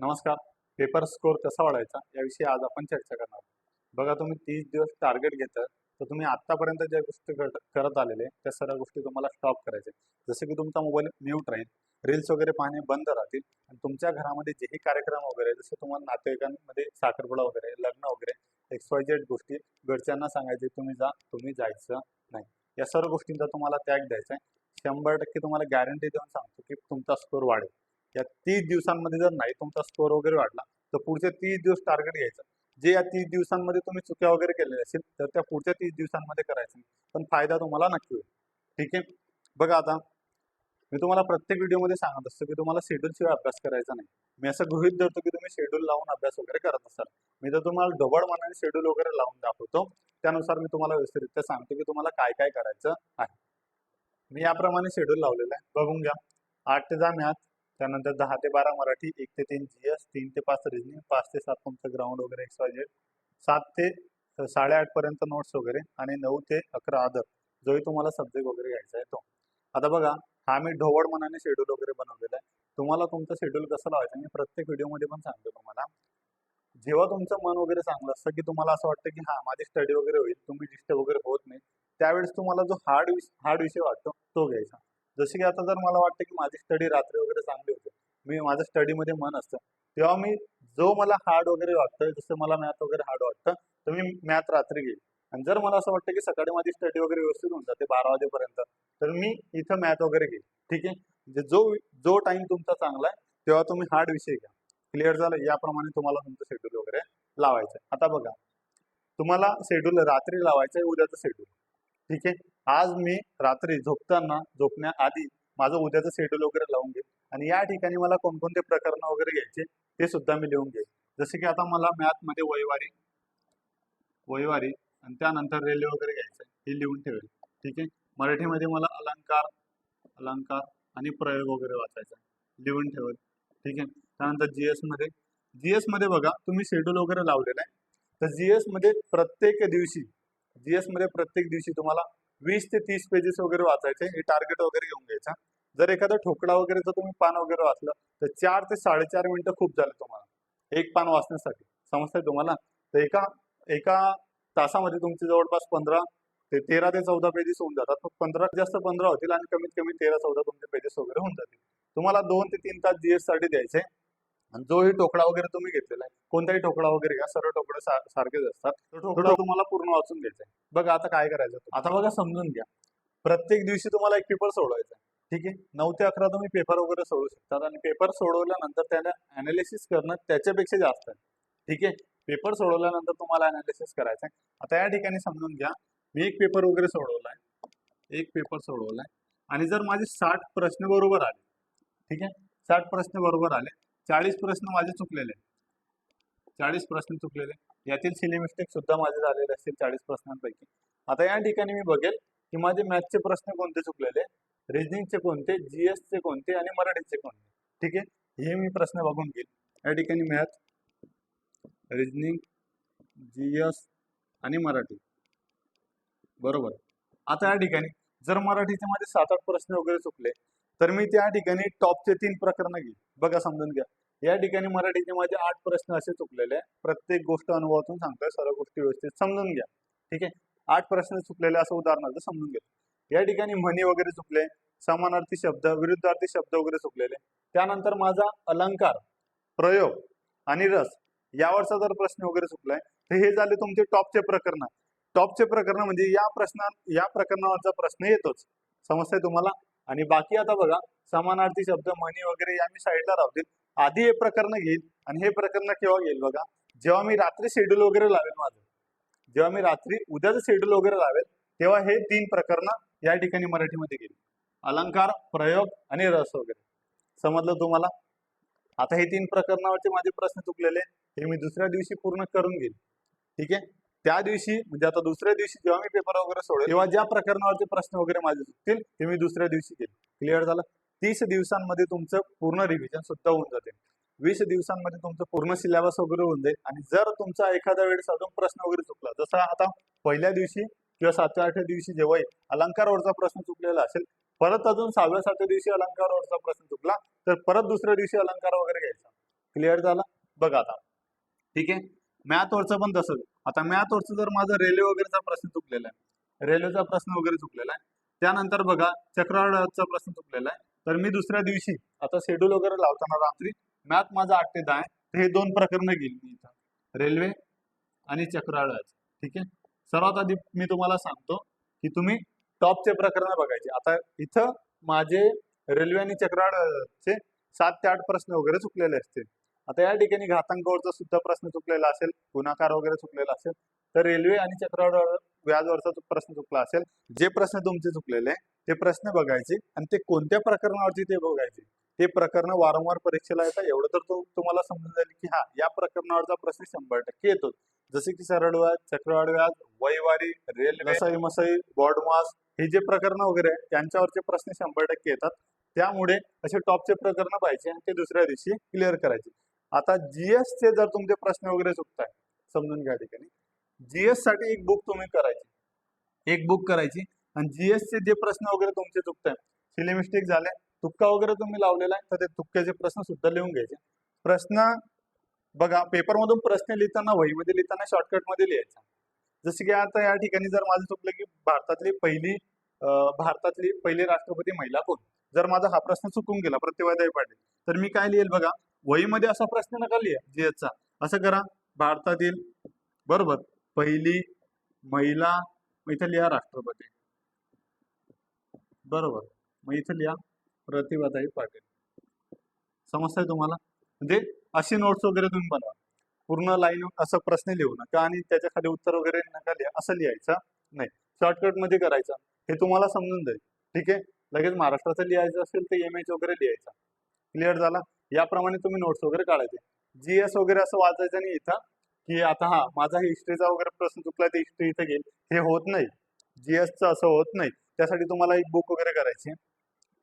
नमस्कार. Paper score कसा वाढायचा याविषयी आज आपण चर्चा करणार आहोत. बघा तुम्ही तीस दिवस टार्गेट घेता तर तुम्ही आतापर्यंत ज्या गोष्टी करत करत आलेले त्या सर्व गोष्टी तुम्हाला स्टॉप करायचे. जसं की तुमचा मोबाईल म्यूट राहील रील्स वगैरे पाहणे बंद राहतील आणि तुमच्या घरामध्ये जेही कार्यक्रम वगैरे जसं तुम्हाला नातेवाईकांमध्ये साखरपुडा वगैरे लग्न वगैरे एक्स वाय गोष्टी घरच्यांना सांगायचे तुम्ही जा तुम्ही जायचं नाही. या सर्व गोष्टींचा तुम्हाला त्याग द्यायचा आहे. शंभर टक्के तुम्हाला गॅरंटी देऊन सांगतो की तुमचा स्कोर वाढेल. या तीस दिवसांमध्ये जर नाही तुमचा स्कोर वगैरे वाढला तर पुढचे तीस दिवस टार्गेट घ्यायचं. जे या तीस दिवसांमध्ये तुम्ही चुक्या वगैरे केलेल्या असेल तर त्या पुढच्या तीस दिवसांमध्ये करायचं. पण फायदा तुम्हाला नक्की होईल. ठीक आहे? बघा आता मी तुम्हाला प्रत्येक व्हिडिओमध्ये सांगत असतो की तुम्हाला शेड्यूल शिवाय अभ्यास करायचा नाही. मी असं गृहित धरतो की तुम्ही शेड्यूल लावून अभ्यास वगैरे करत असाल. मी तर तुम्हाला ढोबळ मनाने शेड्यूल वगैरे लावून दाखवतो. त्यानुसार मी तुम्हाला व्यवस्थितरित्या सांगतो की तुम्हाला काय काय करायचं आहे. मी याप्रमाणे शेड्यूल लावलेलं आहे. बघून घ्या. आठ ते दहा मॅथ त्यानंतर दहा ते बारा मराठी एक ते तीन जी एस तीन ते पाच रिजनिंग पाच ते सात तुमचं ग्राउंड वगैरे एक्स वाय झेड सात ते साडेआठ पर्यंत नोट्स वगैरे आणि नऊ ते अकरा आदर जोही तुम्हाला सब्जेक्ट वगैरे घ्यायचा आहे तो. आता बघा हा मी ढोवळ मनाने शेड्यूल वगैरे बनवलेला आहे. तुम्हाला तुमचं शेड्यूल कसं लावायचं मी प्रत्येक व्हिडिओमध्ये पण सांगतो तुम्हाला. जेव्हा तुमचं मन वगैरे चांगलं असतं की तुम्हाला असं वाटतं की हा माझी स्टडी वगैरे होईल तुम्ही डिस्टर्ब वगैरे होत नाही त्यावेळेस तुम्हाला जो हार्ड हार्ड विषय वाटतो तो घ्यायचा. जसे की आता जर मला वाटतं की माझी स्टडी रात्री वगैरे चांगली होते मी माझं स्टडीमध्ये मन असतं तेव्हा मी जो मला हार्ड वगैरे वाटतं जसं मला मॅथ वगैरे हार्ड वाटतं तर मी मॅथ रात्री घेईल. आणि जर मला असं वाटतं की सकाळी माझी स्टडी वगैरे व्यवस्थित होऊन जाते बारा वाजेपर्यंत तर मी इथं मॅथ वगैरे घेईल. ठीक आहे? जो जो टाइम तुमचा चांगला आहे तेव्हा तुम्ही हार्ड विषय घ्या. क्लिअर झालं? याप्रमाणे तुम्हाला तुमचं शेड्यूल वगैरे लावायचं आता बघा तुम्हाला शेड्यूल रात्री लावायचं आहे उद्याचं शेड्यूल ठीक आहे? आज मी रात्री झोपताना झोपण्याआधी माझं उद्याचं शेड्यूल वगैरे लावून घेईल आणि या ठिकाणी मला कोणकोणते प्रकरण वगैरे घ्यायचे ते सुद्धा मी लिहून घेईल जसे की आता मला मॅथमध्ये वैवारी वैवारी आणि त्यानंतर रेल्वे वगैरे घ्यायचं आहे हे लिहून ठेवेल. ठीक आहे? मराठीमध्ये मला अलंकार अलंकार आणि प्रयोग वगैरे वाचायचा आहे लिहून ठेवेल. ठीक आहे? त्यानंतर जी एसमध्ये जी एसमध्ये बघा तुम्ही शेड्यूल वगैरे लावलेला आहे. तर जी एसमध्ये प्रत्येक दिवशी जी एसमध्ये प्रत्येक दिवशी तुम्हाला वीस ते तीस पेजेस वगैरे वाचायचे हे टार्गेट वगैरे घेऊन घ्यायचा. जर एखादा ठोकडा वगैरे जर तुम्ही पान वगैरे वाचलं तर चार ते साडेचार मिनिटं खूप झाले तुम्हाला. एक पान वाचण्यासाठी. समजतंय तुम्हाला? तर एका एका तासामध्ये तुमचे जवळपास पंधरा ते तेरा ते चौदा पेजेस होऊन जातात. मग पंधरा जास्त पंधरा होतील आणि कमीत कमी तेरा चौदा तुमचे पेजेस वगैरे होऊन जातील. तुम्हाला दोन ते तीन तास जीएससाठी द्यायचे. आणि जोही टोकळा वगैरे तुम्ही घेतलेला आहे. कोणताही टोकळा वगैरे घ्या सर्व टोकडे सार- सारखेच असतात. तो टोकळा तुम्हाला पूर्ण वाचून घ्यायचा आहे. बघा आता काय करायचं. आता बघा समजून घ्या. प्रत्येक दिवशी तुम्हाला एक पेपर सोडवायचा आहे. ठीक आहे? नऊ ते अकरा तुम्ही पेपर वगैरे सोडू शकतात. आणि पेपर सोडवल्यानंतर त्याला अनालिसिस करणं त्याच्यापेक्षा जास्त आहे. ठीक आहे? पेपर सोडवल्यानंतर तुम्हाला अनालिसिस करायचं आहे. आता या ठिकाणी समजून घ्या. मी एक पेपर वगैरे सोडवलाय एक पेपर सोडवलाय आणि जर माझे साठ प्रश्न बरोबर आले ठीक आहे? साठ प्रश्न बरोबर आले चाळीस प्रश्न माझे चुकलेले चाळीस प्रश्न चुकलेले यातील सिली मिस्टेक सुद्धा माझे झालेले असतील चाळीस प्रश्नांपैकी. आता या ठिकाणी मी बघेल की माझे मॅथचे प्रश्न कोणते चुकलेले रिजनिंगचे कोणते? जी चे कोणते? आणि मराठीचे कोणते? ठीक आहे? हे मी प्रश्न बघून घेईल या ठिकाणी मॅथ रिजनिंग जीएस आणि मराठी. बरोबर? आता या ठिकाणी जर मराठीचे माझे सात आठ प्रश्न वगैरे चुकले तर मी त्या ठिकाणी टॉपचे तीन प्रकरण घेईन. बघा समजून घ्या. या ठिकाणी मराठीचे माझे आठ प्रश्न असे चुकलेले आहे प्रत्येक गोष्ट अनुभवातून सांगतोय. सर्व गोष्टी व्यवस्थित समजून घ्या. ठीक आहे? आठ प्रश्न चुकलेले असं उदाहरणार्थ समजून घ्या. या ठिकाणी म्हणी वगैरे चुकले समानार्थी शब्द विरुद्धार्थी शब्द वगैरे चुकलेले. त्यानंतर माझा अलंकार प्रयोग आणि रस यावरचा जर प्रश्न वगैरे चुकलाय तर हे झाले तुमचे टॉपचे प्रकरण. टॉपचे प्रकरण म्हणजे या प्रश्ना या प्रकरणावरचा प्रश्न येतोच. समजतंय तुम्हाला? आणि बाकी आता बघा समानार्थी शब्द म्हणी वगैरे या मी साईडला राहतील आधी हे प्रकरण घेईल आणि हे प्रकरण केव्हा घेईल बघा? जेव्हा मी रात्री शेड्यूल वगैरे लावेल माझं जेव्हा मी रात्री उद्याचं शेड्यूल वगैरे लावेल तेव्हा हे तीन प्रकरण या ठिकाणी मराठीमध्ये घेईल. अलंकार प्रयोग आणि रस वगैरे. समजलं तुम्हाला? आता हे तीन प्रकरणावरचे माझे प्रश्न चुकलेले हे मी दुसऱ्या दिवशी पूर्ण करून घेईल. ठीक आहे? त्या दिवशी म्हणजे आता दुसऱ्या दिवशी जेव्हा मी पेपर वगैरे सोडेल तेव्हा ज्या प्रकरणावरचे प्रश्न वगैरे माझे चुकतील ते मी दुसऱ्या दिवशी घेईल क्लिअर झालं? तीस दिवसांमध्ये तुमचं पूर्ण रिव्हिजन सुद्धा होऊन जाते. वीस दिवसांमध्ये तुमचं पूर्ण सिलेबस वगैरे होऊन जाईल. आणि जर तुमचा एखाद्या वेळेस अजून प्रश्न वगैरे चुकला जसा आता पहिल्या दिवशी किंवा सातव्या आठव्या दिवशी जेव्हा अलंकारावरचा प्रश्न चुकलेला असेल परत अजून सहाव्या सातव्या दिवशी अलंकारावरचा प्रश्न चुकला तर परत दुसऱ्या दिवशी अलंकार वगैरे घ्यायचा. क्लिअर झाला? बघा आता. ठीक आहे? मॅथवरचं पण तसंच. आता मॅथवरचं जर माझं रेल्वे वगैरेचा प्रश्न चुकलेला आहे रेल्वेचा प्रश्न वगैरे चुकलेला आहे त्यानंतर बघा चक्रवाढचा प्रश्न चुकलेला आहे तर मी दुसऱ्या दिवशी आता शेड्यूल वगैरे लावताना रात्री मॅथ माझा आठ ते दहा आहे हे दोन प्रकरणं घेईल मी इथं. रेल्वे आणि चक्रवाढाचं ठीक आहे? सर्वात आधी मी तुम्हाला सांगतो की तुम्ही टॉपचे प्रकरण बघायचे. आता इथं माझे रेल्वे आणि चक्रवाढचे सात ते आठ प्रश्न वगैरे चुकलेले असतील. आता या ठिकाणी घातांकावरचा सुद्धा प्रश्न चुकलेला असेल गुणाकार वगैरे चुकलेला असेल तर रेल्वे आणि चक्रवाढ व्याजवरचा प्रश्न चुकला असेल जे प्रश्न तुमचे चुकलेले आहे, ते प्रश्न बघायचे आणि ते कोणत्या प्रकरणावरती ते बघायचे? ते प्रकरण वारंवार परीक्षेला येतात. एवढं तर तो तुम्हाला समजून जाईल की हा या प्रकरणावरचा प्रश्न शंभर टक्के येतो. जसे की सरळ व्याज चक्रवाढ व्याज वैवारी रेल्वे रसाई मसाई बॉडमास हे जे प्रकरण वगैरे आहे त्यांच्यावरचे प्रश्न शंभर टक्के येतात. त्यामुळे असे टॉपचे प्रकरण पाहिजे आणि ते दुसऱ्या दिवशी क्लिअर करायचे. आता जीएसचे जर तुमचे प्रश्न वगैरे चुकताय समजून घ्या ठिकाणी. जीएससाठी एक बुक तुम्ही करायची. एक बुक करायची. आणि जीएसचे जे प्रश्न वगैरे तुमचे चुकताय सिले मिस्टेक झाले तुक्का वगैरे तुम्ही लावलेला आहे तर ते तुक्क्याचे प्रश्न सुद्धा लिहून घ्यायचे. प्रश्न बघा पेपरमधून प्रश्न लिहिताना वहीमध्ये लिहिताना शॉर्टकटमध्ये लिहायचा. जसे की आता या ठिकाणी जर माझं चुकलं की भारतातली पहिली भारतातली पहिली राष्ट्रपती महिला कोण? जर माझा हा प्रश्न चुकून गेला प्रतिभाताई पाटील तर मी काय लिहिल बघा? वहीमध्ये असा प्रश्न नका लिहा चा असं करा भारतातील बरोबर पहिली महिला इथं लिहा राष्ट्रपती. बरोबर मग इथं लिहा प्रतिभाताई पाटील. समजतंय तुम्हाला? म्हणजे अशी नोट्स वगैरे तुम्ही बनवा. पूर्ण लाईन असं प्रश्न लिहू नका आणि त्याच्याखाली उत्तर वगैरे नका लिहा असं लिहायचं नाही. शॉर्टकटमध्ये करायचं. हे तुम्हाला समजून जाईल. ठीक आहे? लगेच महाराष्ट्राचं लिहायचं असेल तर एम एच वगैरे लिहायचा. क्लिअर झाला? याप्रमाणे तुम्ही नोट्स वगैरे काढायचे. जी एस वगैरे असं वाचायचं नाही इथं की आता हा माझा हिस्ट्रीचा वगैरे प्रश्न चुकला ते हिस्ट्री इथं घेईल हे होत नाही. जी एसचं असं होत नाही. त्यासाठी तुम्हाला एक बुक वगैरे करायची.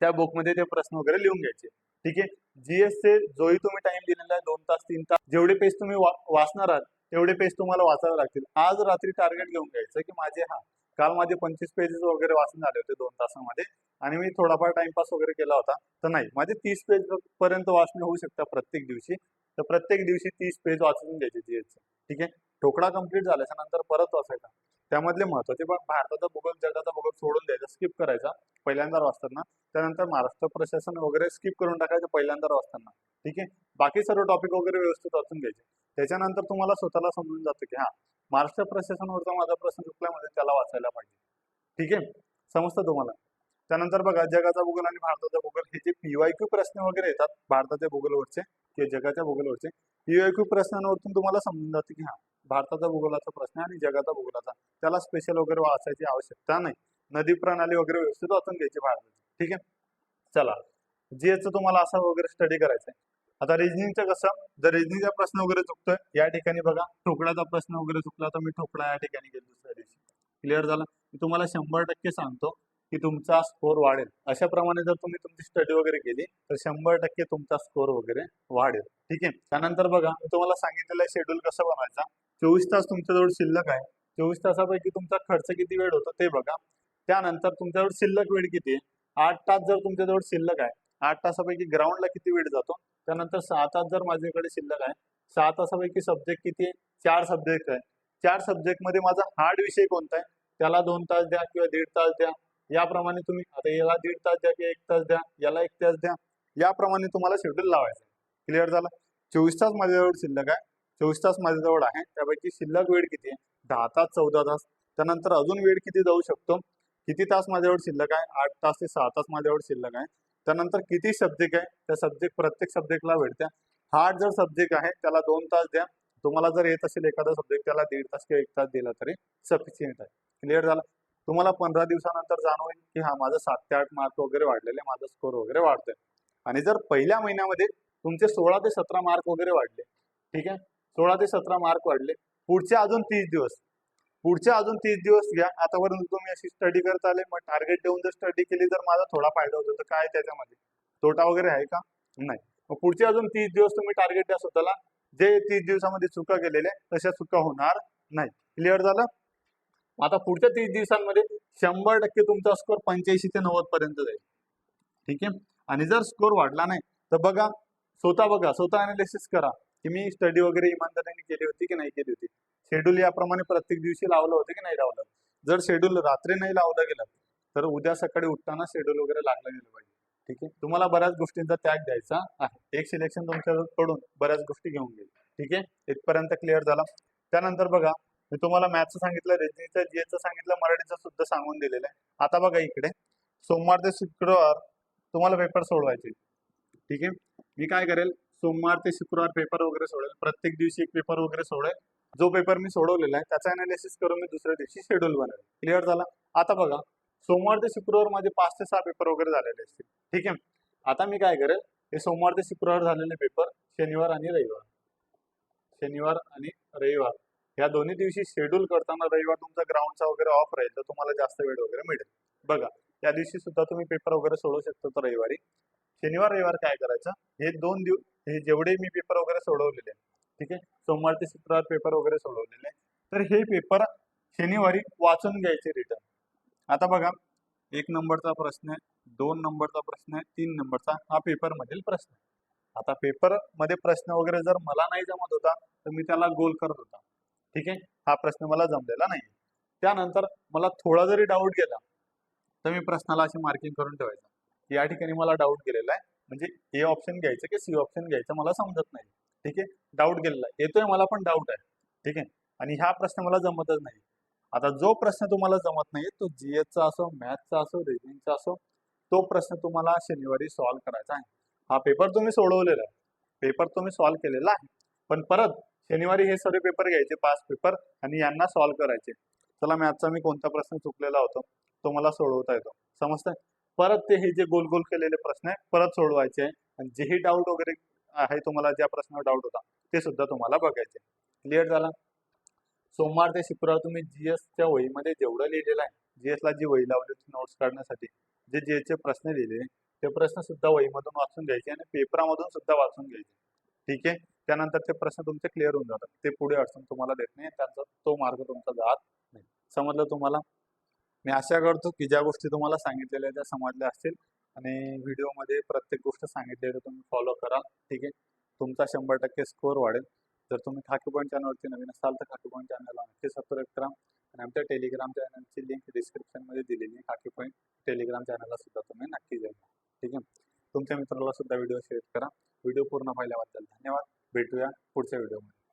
त्या बुकमध्ये ते प्रश्न वगैरे लिहून घ्यायचे. ठीक आहे? जी एसचे जोही तुम्ही टाइम दिलेला आहे दोन तास तीन तास जेवढे पेज तुम्ही वा- वाचणार आहात तेवढे पेज तुम्हाला वाचावे लागतील. आज रात्री टार्गेट घेऊन घ्यायचं की माझे हा काल माझे पंचवीस पेजेस वगैरे वाचून झाले होते दोन तासामध्ये आणि मी थोडाफार टाइमपास वगैरे केला होता. तर नाही माझे तीस पेज पर्यंत वाचणे होऊ शकतात प्रत्येक दिवशी. तर प्रत्येक दिवशी तीस पेज वाचून घ्यायचे जीएसचे ठीक आहे? ठोकळा कंप्लीट झाल्याच्यानंतर परत वाचायचा. त्यामधले महत्त्वाचे पण भारताचा भूगोल जगाचा भूगोल सोडून द्यायचा स्किप करायचा. पहिल्यांदा वाचताना. त्यानंतर महाराष्ट्र प्रशासन वगैरे स्किप करून टाकायचं पहिल्यांदा वाचताना. ठीक आहे? बाकी सर्व टॉपिक वगैरे व्यवस्थित वाचून घ्यायचे. त्याच्यानंतर तुम्हाला स्वतःला समजून जातं की हा महाराष्ट्र प्रशासनावरचा माझा प्रश्न चुकल्यामध्ये त्याला वाचायला पाहिजे. ठीक आहे? समजतं तुम्हाला? त्यानंतर बघा जगाचा भूगोल आणि भारताचा भूगोल हे जे पीवाय क्यू प्रश्न वगैरे येतात भारताच्या भूगोलवरचे किंवा जगाच्या भूगोलवरचे पीवाय क्यू प्रश्नांवरतून तुम्हाला समजून जातं की हा भारताचा भूगोलाचा प्रश्न आणि जगाचा भूगोलाचा. त्याला स्पेशल वगैरे वाचायची आवश्यकता नाही. नदी प्रणाली वगैरे व्यवस्थित वाचून घ्यायची भारताची. ठीक आहे? चला. जीएचं तुम्हाला असं वगैरे स्टडी करायचंय. आहे आता रिजनिंगचं कसं? जर रिजनिंगचा प्रश्न वगैरे चुकतोय या ठिकाणी बघा. ठोकळ्याचा प्रश्न वगैरे चुकला तर मी ठोकळा या ठिकाणी गेलो दुसऱ्या दिवशी क्लिअर झालं? मी तुम्हाला शंभर टक्के सांगतो की तुमचा स्कोर वाढेल. अशा प्रमाणे जर तुम्ही तुमची स्टडी वगैरे केली तर शंभर टक्के तुमचा स्कोर वगैरे वाढेल. ठीक आहे? त्यानंतर बघा मी तुम्हाला सांगितलेलं शेड्यूल कसं बनवायचा? चोवीस तास तुमच्याजवळ शिल्लक आहे. चोवीस तासापैकी तुमचा खर्च किती वेळ होतो ते बघा. त्यानंतर तुमच्याजवळ शिल्लक वेळ किती आहे? आठ तास जर तुमच्याजवळ शिल्लक आहे आठ तासापैकी ग्राउंडला किती वेळ जातो? त्यानंतर सहा तास जर माझ्याकडे शिल्लक आहे सहा तासापैकी सब्जेक्ट किती आहे? चार सब्जेक्ट आहे. चार सब्जेक्टमध्ये माझा हार्ड विषय कोणता आहे? त्याला दोन तास द्या किंवा दीड तास द्या. याप्रमाणे तुम्ही आता याला दीड तास द्या किंवा एक तास द्या याला एक तास द्या. याप्रमाणे तुम्हाला शेड्यूल लावायचं क्लिअर झाला? चोवीस तास माझ्याजवळ शिल्लक आहे. चोवीस तास माझ्याजवळ आहे. त्यापैकी शिल्लक वेळ किती आहे? दहा तास चौदा तास. त्यानंतर अजून वेळ किती जाऊ शकतो? किती तास माझ्याजवळ शिल्लक आहे? आठ तास ते सहा तास माझ्याजवळ शिल्लक आहे. त्यानंतर किती सब्जेक्ट आहे? त्या सब्जेक्ट प्रत्येक सब्जेक्टला वेळ द्या. हार्ड जर सब्जेक्ट आहे त्याला दोन तास द्या. तुम्हाला जर येत असेल एखादा सब्जेक्ट त्याला दीड तास किंवा एक तास दिला तरी सफिशियंट आहे. क्लिअर झाला? तुम्हाला पंधरा दिवसानंतर जाणवेल की हा माझं सात ते आठ मार्क वगैरे वाढलेले माझा स्कोर वगैरे वाढतोय. आणि जर पहिल्या महिन्यामध्ये तुमचे सोळा ते सतरा मार्क वगैरे वाढले ठीक आहे? सोळा ते सतरा मार्क वाढले. पुढचे अजून तीस दिवस. पुढचे अजून तीस दिवस घ्या. आतापर्यंत तुम्ही अशी स्टडी करत आले मग टार्गेट देऊन जर स्टडी केली तर माझा थोडा फायदा होतो. तर काय त्याच्यामध्ये? तोटा वगैरे आहे का? नाही. मग पुढचे अजून तीस दिवस तुम्ही टार्गेट द्या स्वतःला. जे तीस दिवसामध्ये चुका केलेल्या तशा चुका होणार नाही. क्लिअर झालं? आता पुढच्या तीस दिवसांमध्ये शंभर टक्के तुमचा स्कोर पंच्याऐंशी ते नव्वद पर्यंत जाईल. ठीक आहे? आणि जर स्कोर वाढला नाही तर बघा स्वतः बघा स्वतः अनालिसिस करा की मी स्टडी वगैरे इमानदारीने केली होती की नाही केली होती. शेड्यूल याप्रमाणे प्रत्येक दिवशी लावलं होतं की नाही लावलं? जर शेड्यूल रात्री नाही लावलं गेलं तर उद्या सकाळी उठताना शेड्यूल वगैरे लागलं गेलं पाहिजे. ठीक आहे? तुम्हाला बऱ्याच गोष्टींचा त्याग द्यायचा आहे. एक सिलेक्शन तुमच्याकडून बऱ्याच गोष्टी घेऊन घेईल ठीक आहे? इथपर्यंत क्लिअर झाला. त्यानंतर बघा मी तुम्हाला मॅथचं सांगितलं रेजनीचं जीएचं सांगितलं मराठीचं सुद्धा सांगून दिलेलं आहे. आता बघा इकडे. सोमवार ते शुक्रवार तुम्हाला पेपर सोडवायचे. ठीक आहे? मी काय करेल? सोमवार ते शुक्रवार पेपर वगैरे सोडेल. प्रत्येक दिवशी एक पेपर वगैरे सोडेल. जो पेपर मी सोडवलेला आहे त्याचा अनालिसिस करून मी दुसऱ्या दिवशी शेड्यूल बनवेल. क्लिअर झाला? आता बघा सोमवार ते शुक्रवारमध्ये पाच ते सहा पेपर वगैरे झालेले असतील. ठीक आहे? आता मी काय करेल? हे सोमवार ते शुक्रवार झालेले पेपर शनिवार आणि रविवार. शनिवार आणि रविवार. या दोन्ही दिवशी शेड्यूल करताना रविवार तुमचा ग्राउंडचा वगैरे ऑफ राहील तर तुम्हाला जास्त वेळ वगैरे मिळेल. बघा त्या दिवशी सुद्धा तुम्ही पेपर वगैरे सोडवू शकता तर रविवारी. शनिवार रविवार काय करायचं? हे दोन दिवस हे जेवढे मी पेपर वगैरे सोडवलेले ठीक आहे? सोमवार ते शुक्रवार पेपर वगैरे सोडवलेले. तर हे पेपर शनिवारी वाचून घ्यायचे रिटर्न आता बघा एक नंबरचा प्रश्न आहे दोन नंबरचा प्रश्न आहे तीन नंबरचा हा पेपर मधील प्रश्न आहे. आता पेपरमध्ये प्रश्न वगैरे जर मला नाही जमत होता तर मी त्याला गोल करत होता. ठीक आहे? हा प्रश्न मला जमलेला नाही त्यानंतर मला थोडा जरी डाऊट गेला तर मी प्रश्नाला अशी मार्किंग करून ठेवायचं. या ठिकाणी मला डाऊट गेलेला आहे. म्हणजे ए ऑप्शन घ्यायचं की सी ऑप्शन घ्यायचं मला समजत नाही. ठीक आहे? डाऊट गेलेला येतोय मला पण डाऊट आहे. ठीक आहे? आणि हा प्रश्न मला जमतच नाही. आता जो प्रश्न तुम्हाला जमत नाही तो जीएसचा असो मॅथचा असो रिजनिंगचा असो तो प्रश्न तुम्हाला शनिवारी सॉल्व्ह करायचा आहे. हा पेपर तुम्ही सोडवलेला आहे. पेपर तुम्ही सॉल्व्ह केलेला आहे. पण परत शनिवारी हे सगळे पेपर घ्यायचे पाच पेपर आणि यांना सॉल्व्ह करायचे. चला मॅथचा मी कोणता प्रश्न चुकलेला होतो तो मला सोडवता येतो. समजतंय? परत ते हे जे गोल गोल केलेले प्रश्न आहे परत सोडवायचे आहे. आणि जेही डाऊट वगैरे आहे तुम्हाला ज्या प्रश्नावर डाऊट होता ते सुद्धा तुम्हाला बघायचे. क्लिअर झाला? सोमवार ते शुक्रवार तुम्ही जीएसच्या वहीमध्ये जेवढं लिहिलेलं आहे जीएस ला जी वही लावली होती नोट्स काढण्यासाठी जे जी एसचे प्रश्न लिहिले ते प्रश्न सुद्धा वहीमधून वाचून घ्यायचे आणि पेपरामधून सुद्धा वाचून घ्यायचे. ठीक आहे? त्यानंतर ते प्रश्न तुमचे क्लिअर होऊन जातात. ते पुढे अडचण तुम्हाला देत नाही त्यांचा तो मार्ग तुमचा जात नाही. समजलं तुम्हाला? मी आशा करतो की ज्या गोष्टी तुम्हाला सांगितलेल्या त्या समजल्या असतील. आणि व्हिडिओमध्ये प्रत्येक गोष्ट सांगितलेली तुम्ही फॉलो करा. ठीक आहे? तुमचा शंभर टक्के स्कोअर वाढेल. जर तुम्ही खाकी पॉईंट चॅनलवरती नवीन असाल तर खाकी पॉईंट चॅनलला नक्की सबस्क्राईब करा. आणि आमच्या टेलिग्राम चॅनलची लिंक डिस्क्रिप्शनमध्ये दिलेली आहे खाकी पॉईंट टेलिग्राम चॅनलला सुद्धा तुम्ही नक्की जाईल ठीक आहे? तुमच्या मित्राला सुद्धा व्हिडिओ शेअर करा. व्हिडिओ पूर्ण पाहिल्याबद्दल धन्यवाद. भेटूया पुढच्या व्हिडिओमध्ये